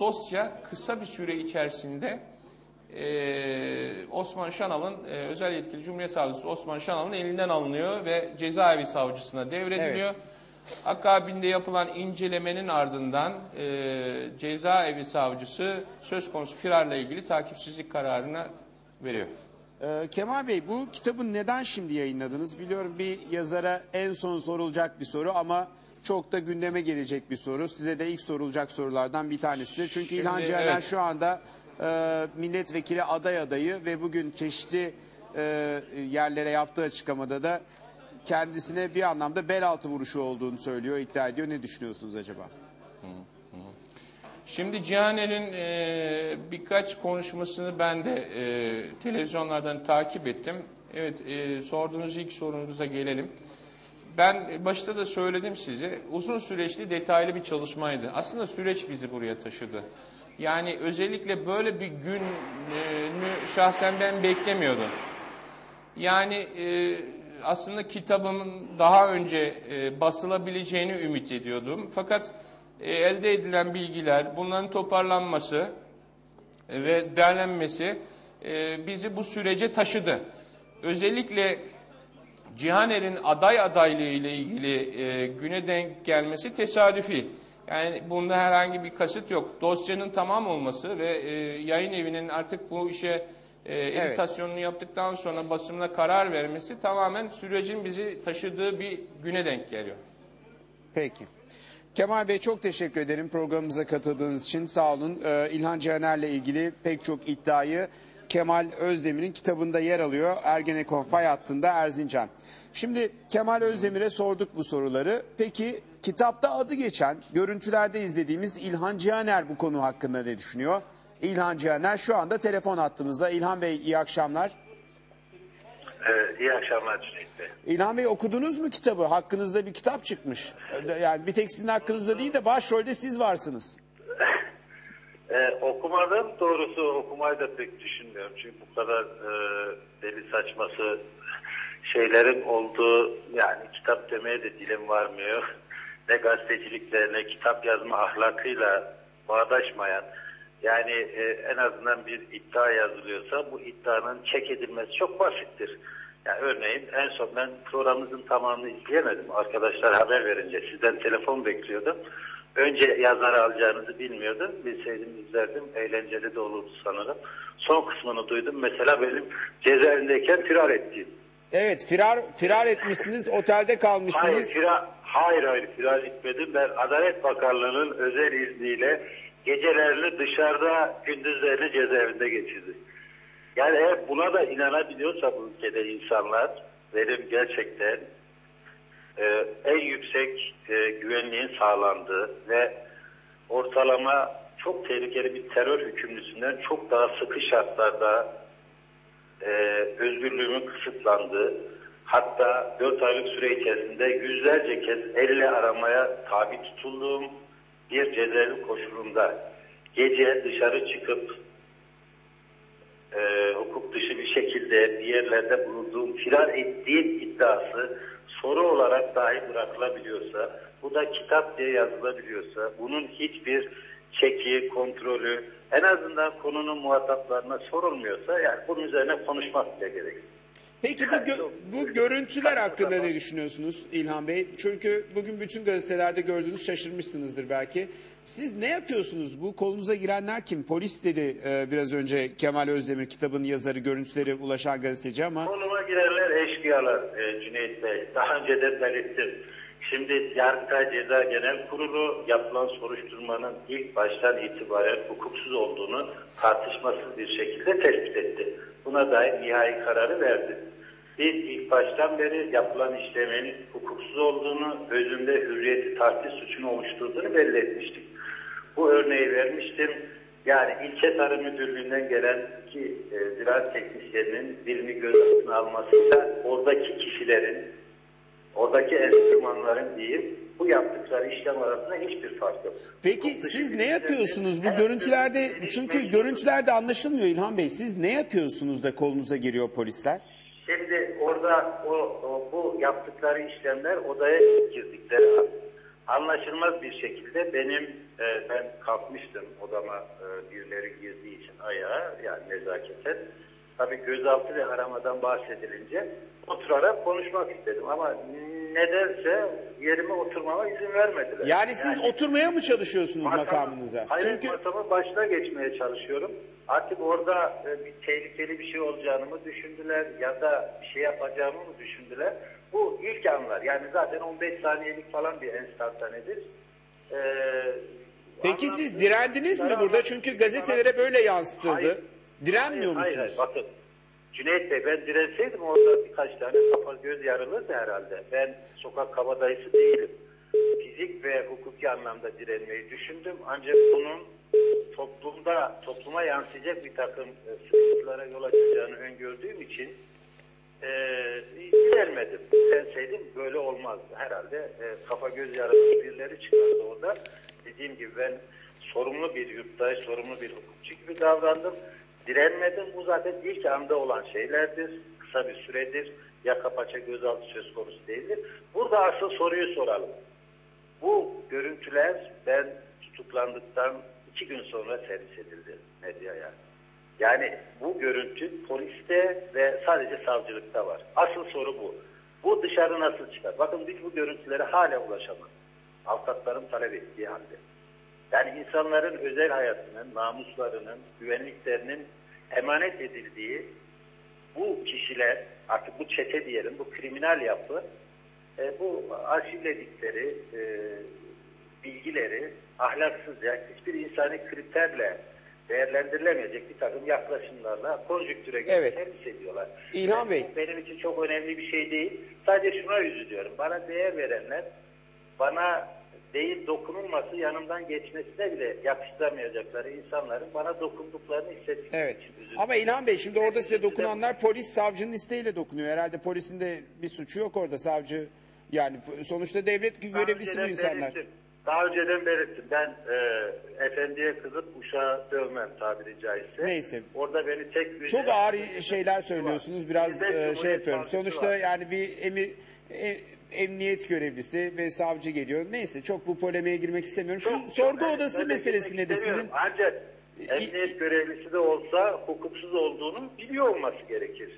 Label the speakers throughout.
Speaker 1: dosya kısa bir süre içerisinde e, Osman Şanal'ın e, özel yetkili Cumhuriyet Savcısı Osman Şanal'ın elinden alınıyor ve cezaevi savcısına devrediliyor. Akabinde yapılan incelemenin ardından e, cezaevi savcısı söz konusu firarla ilgili takipsizlik kararını veriyor.
Speaker 2: Ee, Kemal Bey bu kitabı neden şimdi yayınladınız? Biliyorum bir yazara en son sorulacak bir soru ama çok da gündeme gelecek bir soru. Size de ilk sorulacak sorulardan bir tanesidir. Çünkü
Speaker 1: Şimdi,
Speaker 2: İlhan Cihaner
Speaker 1: evet.
Speaker 2: şu anda e, milletvekili aday adayı ve bugün çeşitli e, yerlere yaptığı açıklamada da kendisine bir anlamda bel altı vuruşu olduğunu söylüyor, iddia ediyor. Ne düşünüyorsunuz acaba?
Speaker 1: Şimdi Cihaner'in e, birkaç konuşmasını ben de e, televizyonlardan takip ettim. Evet, e, sorduğunuz ilk sorunuza gelelim. Ben başta da söyledim size, uzun süreçli detaylı bir çalışmaydı. Aslında süreç bizi buraya taşıdı. Yani özellikle böyle bir günü şahsen ben beklemiyordum. Yani e, aslında kitabımın daha önce e, basılabileceğini ümit ediyordum. Fakat e, elde edilen bilgiler, bunların toparlanması e, ve derlenmesi e, bizi bu sürece taşıdı. Özellikle Cihaner'in aday adaylığı ile ilgili e, güne denk gelmesi tesadüfi. Yani bunda herhangi bir kasıt yok. Dosyanın tamam olması ve e, yayın evinin artık bu işe e, editasyonunu yaptıktan sonra basımına karar vermesi tamamen sürecin bizi taşıdığı bir güne denk geliyor.
Speaker 2: Peki. Kemal Bey çok teşekkür ederim programımıza katıldığınız için. Sağ olun. Ee, İlhan Cihaner'le ilgili pek çok iddiayı Kemal Özdemir'in kitabında yer alıyor. Ergenekon fay hattında Erzincan. Şimdi Kemal Özdemir'e sorduk bu soruları. Peki kitapta adı geçen, görüntülerde izlediğimiz İlhan Cihaner bu konu hakkında ne düşünüyor? İlhan Cihaner şu anda telefon hattımızda. İlhan Bey iyi akşamlar.
Speaker 3: Ee, iyi akşamlar Cüneyt Bey.
Speaker 2: İlhan Bey okudunuz mu kitabı? Hakkınızda bir kitap çıkmış. Yani bir tek sizin hakkınızda değil de başrolde siz varsınız.
Speaker 3: Ee, okumadım. Doğrusu okumayı da pek düşünmüyorum. Çünkü bu kadar e, deli saçması şeylerin olduğu yani kitap demeye de dilim varmıyor. Ne gazetecilikle ne kitap yazma ahlakıyla bağdaşmayan yani e, en azından bir iddia yazılıyorsa bu iddianın çek edilmesi çok basittir. Yani örneğin en son ben programımızın tamamını izleyemedim. Arkadaşlar haber verince sizden telefon bekliyordum. Önce yazarı alacağınızı bilmiyordum. Bilseydim izlerdim. Eğlenceli de olurdu sanırım. Son kısmını duydum. Mesela benim cezaevindeyken firar ettiğim.
Speaker 2: Evet firar firar etmişsiniz otelde
Speaker 3: Hayır,
Speaker 2: kalmışsınız.
Speaker 3: firar, hayır hayır firar etmedim. Ben Adalet Bakanlığı'nın özel izniyle gecelerini dışarıda gündüzlerini cezaevinde geçirdim. Yani eğer buna da inanabiliyorsa bu ülkede insanlar benim gerçekten e, en yüksek e, güvenliğin sağlandığı ve ortalama çok tehlikeli bir terör hükümlüsünden çok daha sıkı şartlarda e, özgürlüğümün kısıtlandığı hatta 4 aylık süre içerisinde yüzlerce kez elle aramaya tabi tutulduğum bir cezaevi koşulunda gece dışarı çıkıp e, hukuk dışı bir şekilde bir yerlerde bulunduğum firar ettiğim iddiası soru olarak dahi bırakılabiliyorsa bu da kitap diye yazılabiliyorsa bunun hiçbir çeki, kontrolü en azından konunun muhataplarına sorulmuyorsa yani bunun üzerine konuşmak bile gerekir.
Speaker 2: Peki bu, gö- bu görüntüler hakkında ne düşünüyorsunuz İlhan Bey? Çünkü bugün bütün gazetelerde gördüğünüz şaşırmışsınızdır belki. Siz ne yapıyorsunuz? Bu kolunuza girenler kim? Polis dedi e, biraz önce Kemal Özdemir kitabın yazarı görüntüleri ulaşan gazeteci ama
Speaker 3: Konuma girenler eşkıyalar e, Cüneyt Bey. Daha önce de belirttim. Şimdi Yargıtay Ceza Genel Kurulu yapılan soruşturmanın ilk baştan itibaren hukuksuz olduğunu tartışmasız bir şekilde tespit etti. Buna dair nihai kararı verdi. Biz ilk baştan beri yapılan işlemin hukuksuz olduğunu, özünde hürriyeti tahsis suçunu oluşturduğunu belli etmiştik. Bu örneği vermiştim. Yani ilçe tarım müdürlüğünden gelen iki e, ziraat teknisyeninin birini gözaltına almasıyla oradaki kişilerin, oradaki enstrümanların diyeyim bu yaptıkları işlem arasında hiçbir fark yok.
Speaker 2: Peki
Speaker 3: dışı
Speaker 2: siz ne yapıyorsunuz bu görüntülerde? Çünkü
Speaker 3: mecbur-
Speaker 2: görüntülerde anlaşılmıyor İlhan Bey. Siz ne yapıyorsunuz da kolunuza giriyor polisler?
Speaker 3: Şimdi orada o, o bu yaptıkları işlemler odaya girdikleri an anlaşılmaz bir şekilde benim e, ben kalkmıştım odama e, birileri girdiği için ayağa yani nezaketen. Tabii gözaltı ve aramadan bahsedilince oturarak konuşmak istedim ama nedense yerime oturmama izin vermediler.
Speaker 2: Yani siz oturmaya mı çalışıyorsunuz
Speaker 3: Masam-
Speaker 2: makamınıza?
Speaker 3: Hayır
Speaker 2: Çünkü
Speaker 3: masamın başına geçmeye çalışıyorum. Artık orada e, bir tehlikeli bir şey olacağını mı düşündüler ya da bir şey yapacağımı mı düşündüler? Bu ilk anlar. Yani zaten 15 saniyelik falan bir enstantanedir. Ee,
Speaker 2: peki siz direndiniz mi burada? Çünkü gazetelere böyle yansıtıldı.
Speaker 3: Hayır.
Speaker 2: Direnmiyor
Speaker 3: Hayır,
Speaker 2: musunuz?
Speaker 3: hayır. Bakın Cüneyt Bey ben direnseydim orada birkaç tane kafa göz yarılırdı herhalde. Ben sokak kabadayısı değilim. Fizik ve hukuki anlamda direnmeyi düşündüm. Ancak bunun toplumda topluma yansıyacak bir takım e, sıkıntılara yol açacağını öngördüğüm için e, direnmedim. Direnseydim böyle olmazdı. Herhalde e, kafa göz yarası birileri çıkardı orada. Dediğim gibi ben sorumlu bir yurttaş, sorumlu bir hukukçu gibi davrandım. Direnmedim. Bu zaten ilk anda olan şeylerdir. Kısa bir süredir. Yaka paça gözaltı söz konusu değildir. Burada asıl soruyu soralım. Bu görüntüler ben tutuklandıktan iki gün sonra servis edildi medyaya. Yani bu görüntü poliste ve sadece savcılıkta var. Asıl soru bu. Bu dışarı nasıl çıkar? Bakın biz bu görüntülere hala ulaşamadık. Avukatların talep ettiği halde. Yani insanların özel hayatının, namuslarının, güvenliklerinin emanet edildiği bu kişiler, artık bu çete diyelim, bu kriminal yapı, e, bu arşivledikleri e, bilgileri ahlaksızca, hiçbir insani kriterle değerlendirilemeyecek bir takım yaklaşımlarla konjüktüre göre
Speaker 2: Evet.
Speaker 3: servis ediyorlar.
Speaker 2: İlhan
Speaker 3: Yani
Speaker 2: Bey.
Speaker 3: Benim için çok önemli bir şey değil. Sadece şuna üzülüyorum. Bana değer verenler bana değil dokunulması yanımdan geçmesine bile yakıştıramayacakları insanların bana dokunduklarını hissettikleri
Speaker 2: Evet.
Speaker 3: için üzülüyorum.
Speaker 2: Ama İlhan Bey şimdi orada size dokunanlar polis savcının isteğiyle dokunuyor. Herhalde polisin de bir suçu yok orada savcı. Yani sonuçta devlet görevlisi bu insanlar.
Speaker 3: belirttim. Daha önceden belirttim. Ben e, efendiye kızıp uşağı dövmem tabiri caizse.
Speaker 2: Neyse.
Speaker 3: Orada beni tek bir...
Speaker 2: Çok ağır şeyler söylüyorsunuz. Biraz e, şey yapıyorum. Sonuçta
Speaker 3: var.
Speaker 2: yani bir emir e, emniyet görevlisi ve savcı geliyor. Neyse çok bu polemiğe girmek istemiyorum. Şu
Speaker 3: Çok-
Speaker 2: sorgu
Speaker 3: çok-
Speaker 2: odası meselesi nedir sizin?
Speaker 3: Ancak emniyet görevlisi de olsa hukuksuz olduğunu biliyor olması gerekir.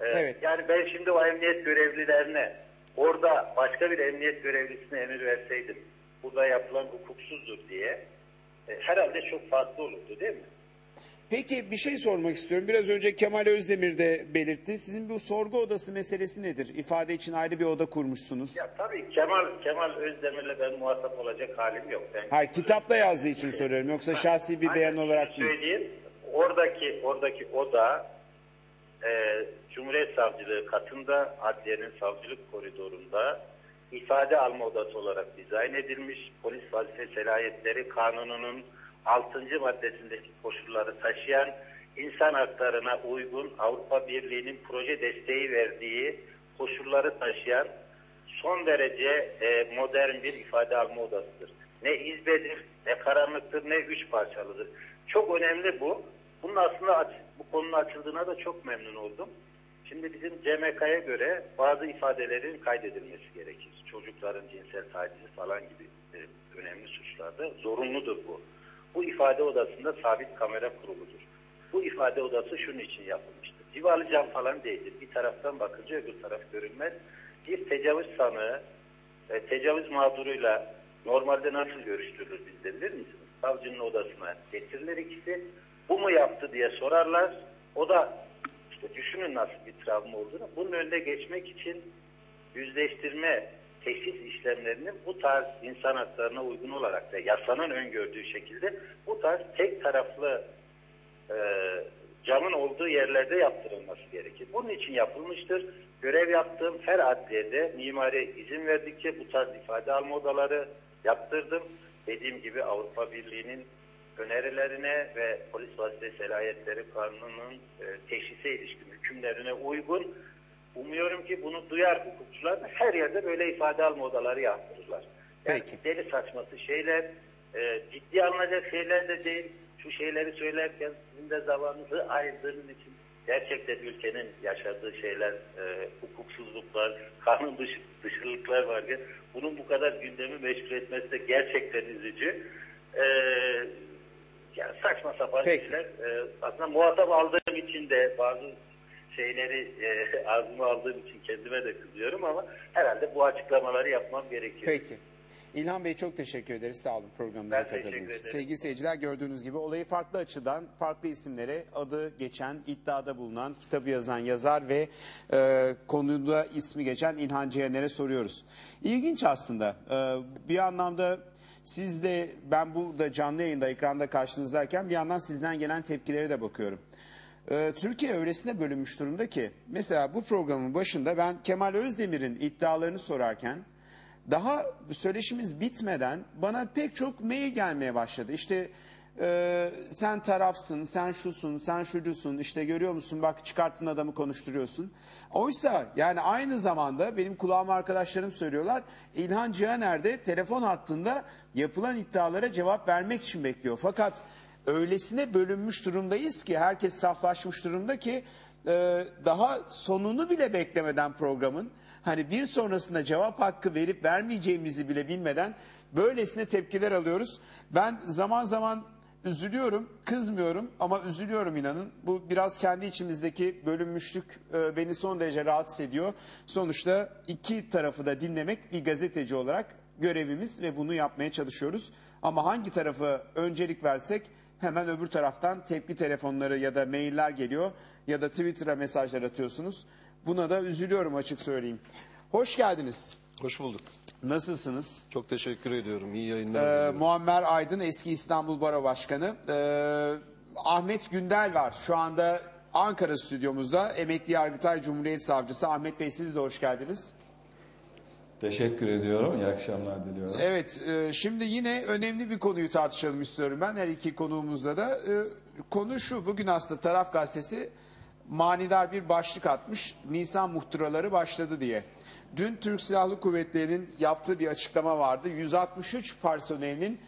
Speaker 3: Ee,
Speaker 2: Evet.
Speaker 3: Yani ben şimdi o emniyet görevlilerine orada başka bir emniyet görevlisine emir verseydim burada yapılan hukuksuzdur diye e, herhalde çok farklı olurdu değil mi?
Speaker 2: Peki bir şey sormak istiyorum. Biraz önce Kemal Özdemir de belirtti. Sizin bu sorgu odası meselesi nedir? İfade için ayrı bir oda kurmuşsunuz.
Speaker 3: Ya tabii Kemal Kemal Özdemir'le ben muhatap olacak halim yok. Ben
Speaker 2: Hayır kitapta yazdığı için soruyorum. Yoksa şahsi bir beyan olarak değil.
Speaker 3: Söyleyeyim. Oradaki oradaki oda e, Cumhuriyet Savcılığı katında adliyenin savcılık koridorunda ifade alma odası olarak dizayn edilmiş. Polis vazife selahiyetleri kanununun 6. maddesindeki koşulları taşıyan insan haklarına uygun Avrupa Birliği'nin proje desteği verdiği koşulları taşıyan son derece e, modern bir ifade alma odasıdır. Ne izbedir, ne karanlıktır, ne üç parçalıdır. Çok önemli bu. Bunun aslında bu konunun açıldığına da çok memnun oldum. Şimdi bizim CMK'ya göre bazı ifadelerin kaydedilmesi gerekir. Çocukların cinsel tacizi falan gibi e, önemli suçlarda zorunludur bu. Bu ifade odasında sabit kamera kuruludur. Bu ifade odası şunun için yapılmıştır. Civalı cam falan değildir. Bir taraftan bakınca öbür taraf görünmez. Bir tecavüz sanığı e, tecavüz mağduruyla normalde nasıl görüştürülür bizde misiniz? Savcının odasına getirilir ikisi. Bu mu yaptı diye sorarlar. O da işte düşünün nasıl bir travma olduğunu. Bunun önüne geçmek için yüzleştirme, teşhis işlemlerinin bu tarz insan haklarına uygun olarak da yasanın öngördüğü şekilde bu tarz tek taraflı e, camın olduğu yerlerde yaptırılması gerekir. Bunun için yapılmıştır. Görev yaptığım her adliyede mimari izin verdikçe bu tarz ifade alma odaları yaptırdım. Dediğim gibi Avrupa Birliği'nin önerilerine ve polis vazife selahiyetleri kanununun e, teşhise ilişkin hükümlerine uygun. Umuyorum ki bunu duyar hukukçular her yerde böyle ifade alma odaları yaptırırlar. Yani
Speaker 2: Peki.
Speaker 3: deli saçması şeyler, e, ciddi alınacak şeyler de değil. Şu şeyleri söylerken sizin de zamanınızı ayırdığınız için gerçekten ülkenin yaşadığı şeyler, e, hukuksuzluklar, kanun dışı, dışılıklar varken bunun bu kadar gündemi meşgul etmesi de gerçekten üzücü. e, yani saçma sapan
Speaker 2: Peki.
Speaker 3: şeyler. E, aslında muhatap aldığım için de bazı şeyleri e, ağzıma aldığım için kendime de kızıyorum ama herhalde bu açıklamaları yapmam gerekiyor.
Speaker 2: Peki. İlhan Bey çok teşekkür ederiz. Sağ olun programımıza
Speaker 3: Ben
Speaker 2: katıldığınız için. Sevgili seyirciler gördüğünüz gibi olayı farklı açıdan, farklı isimlere adı geçen, iddiada bulunan, kitabı yazan yazar ve e, konuda ismi geçen İlhan Cihaner'e soruyoruz. İlginç aslında. E, bir anlamda siz de ben burada canlı yayında ekranda karşınızdayken bir yandan sizden gelen tepkilere de bakıyorum. Ee, Türkiye öylesine bölünmüş durumda ki mesela bu programın başında ben Kemal Özdemir'in iddialarını sorarken daha söyleşimiz bitmeden bana pek çok mail gelmeye başladı. İşte e, sen tarafsın, sen şusun, sen şucusun, işte görüyor musun bak çıkarttın adamı konuşturuyorsun. Oysa yani aynı zamanda benim kulağıma arkadaşlarım söylüyorlar İlhan Cihaner de telefon hattında yapılan iddialara cevap vermek için bekliyor. Fakat öylesine bölünmüş durumdayız ki herkes saflaşmış durumda ki e, daha sonunu bile beklemeden programın hani bir sonrasında cevap hakkı verip vermeyeceğimizi bile bilmeden böylesine tepkiler alıyoruz. Ben zaman zaman üzülüyorum, kızmıyorum ama üzülüyorum inanın. Bu biraz kendi içimizdeki bölünmüşlük e, beni son derece rahatsız ediyor. Sonuçta iki tarafı da dinlemek bir gazeteci olarak görevimiz ve bunu yapmaya çalışıyoruz. Ama hangi tarafı öncelik versek hemen öbür taraftan tepki telefonları ya da mailler geliyor ya da Twitter'a mesajlar atıyorsunuz. Buna da üzülüyorum açık söyleyeyim. Hoş geldiniz.
Speaker 4: Hoş bulduk.
Speaker 2: Nasılsınız?
Speaker 4: Çok teşekkür ediyorum. İyi yayınlar.
Speaker 2: Ee. Muammer Aydın eski İstanbul Baro Başkanı. Ee, Ahmet Gündel var şu anda Ankara stüdyomuzda. Emekli Yargıtay Cumhuriyet Savcısı Ahmet Bey siz de hoş geldiniz.
Speaker 5: Teşekkür ediyorum. İyi akşamlar diliyorum.
Speaker 2: Evet, e, şimdi yine önemli bir konuyu tartışalım istiyorum ben her iki konuğumuzla da. E, konu şu, bugün aslında Taraf Gazetesi manidar bir başlık atmış, Nisan muhtıraları başladı diye. Dün Türk Silahlı Kuvvetleri'nin yaptığı bir açıklama vardı. 163 personelinin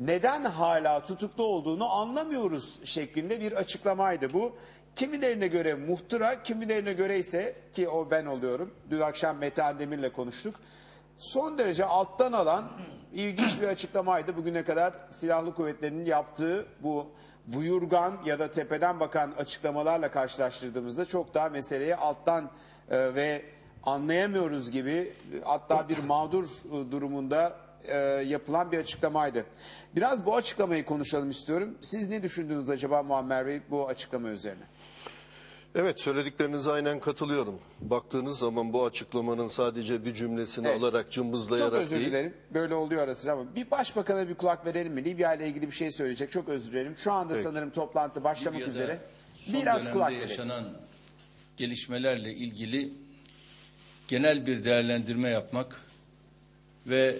Speaker 2: neden hala tutuklu olduğunu anlamıyoruz şeklinde bir açıklamaydı bu. Kimilerine göre muhtıra, kimilerine göre ise ki o ben oluyorum. Dün akşam Mete Andemir'le konuştuk son derece alttan alan ilginç bir açıklamaydı. Bugüne kadar silahlı kuvvetlerinin yaptığı bu buyurgan ya da tepeden bakan açıklamalarla karşılaştırdığımızda çok daha meseleye alttan e, ve anlayamıyoruz gibi hatta bir mağdur e, durumunda e, yapılan bir açıklamaydı. Biraz bu açıklamayı konuşalım istiyorum. Siz ne düşündünüz acaba Muammer Bey bu açıklama üzerine?
Speaker 4: Evet söylediklerinize aynen katılıyorum. Baktığınız zaman bu açıklamanın sadece bir cümlesini
Speaker 2: Evet.
Speaker 4: alarak cımbızlayarak
Speaker 2: Çok özür
Speaker 4: değil.
Speaker 2: dilerim. Böyle oluyor ara sıra ama bir başbakana bir kulak verelim mi? Libya ile ilgili bir şey söyleyecek. Çok özür dilerim. Şu anda sanırım toplantı başlamak
Speaker 6: Libya'da
Speaker 2: üzere.
Speaker 6: son
Speaker 2: Biraz kulak verelim.
Speaker 6: yaşanan gelişmelerle ilgili genel bir değerlendirme yapmak ve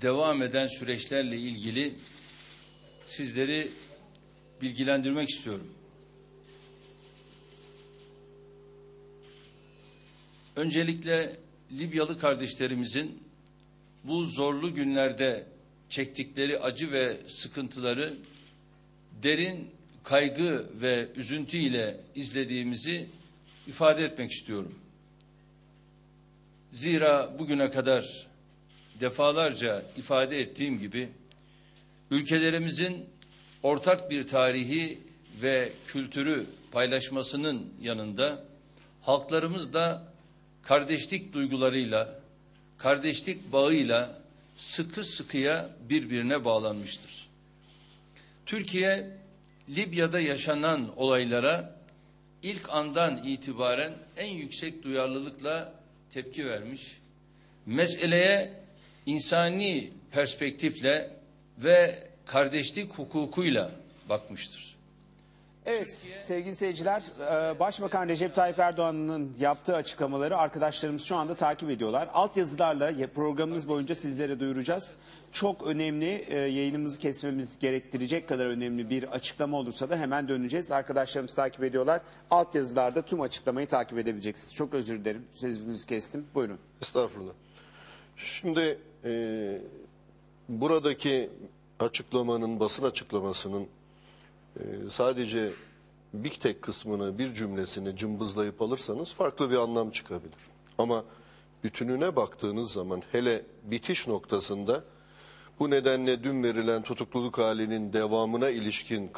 Speaker 6: devam eden süreçlerle ilgili sizleri bilgilendirmek istiyorum. Öncelikle Libyalı kardeşlerimizin bu zorlu günlerde çektikleri acı ve sıkıntıları derin kaygı ve üzüntü ile izlediğimizi ifade etmek istiyorum. Zira bugüne kadar defalarca ifade ettiğim gibi ülkelerimizin ortak bir tarihi ve kültürü paylaşmasının yanında halklarımız da kardeşlik duygularıyla, kardeşlik bağıyla sıkı sıkıya birbirine bağlanmıştır. Türkiye Libya'da yaşanan olaylara ilk andan itibaren en yüksek duyarlılıkla tepki vermiş. Meseleye insani perspektifle ve kardeşlik hukukuyla bakmıştır.
Speaker 2: Evet sevgili seyirciler e, Başbakan Recep Tayyip Erdoğan'ın yaptığı açıklamaları arkadaşlarımız şu anda takip ediyorlar. Altyazılarla ya- programımız boyunca sizlere duyuracağız. Çok önemli e, yayınımızı kesmemiz gerektirecek kadar önemli bir açıklama olursa da hemen döneceğiz. Arkadaşlarımız takip ediyorlar. Altyazılarda tüm açıklamayı takip edebileceksiniz. Çok özür dilerim sözünüzü kestim. Buyurun.
Speaker 4: Estağfurullah. Şimdi e, buradaki açıklamanın, basın açıklamasının sadece bir tek kısmını, bir cümlesini cımbızlayıp alırsanız farklı bir anlam çıkabilir. Ama bütününe baktığınız zaman hele bitiş noktasında Bu nedenle dün verilen tutukluluk halinin devamına ilişkin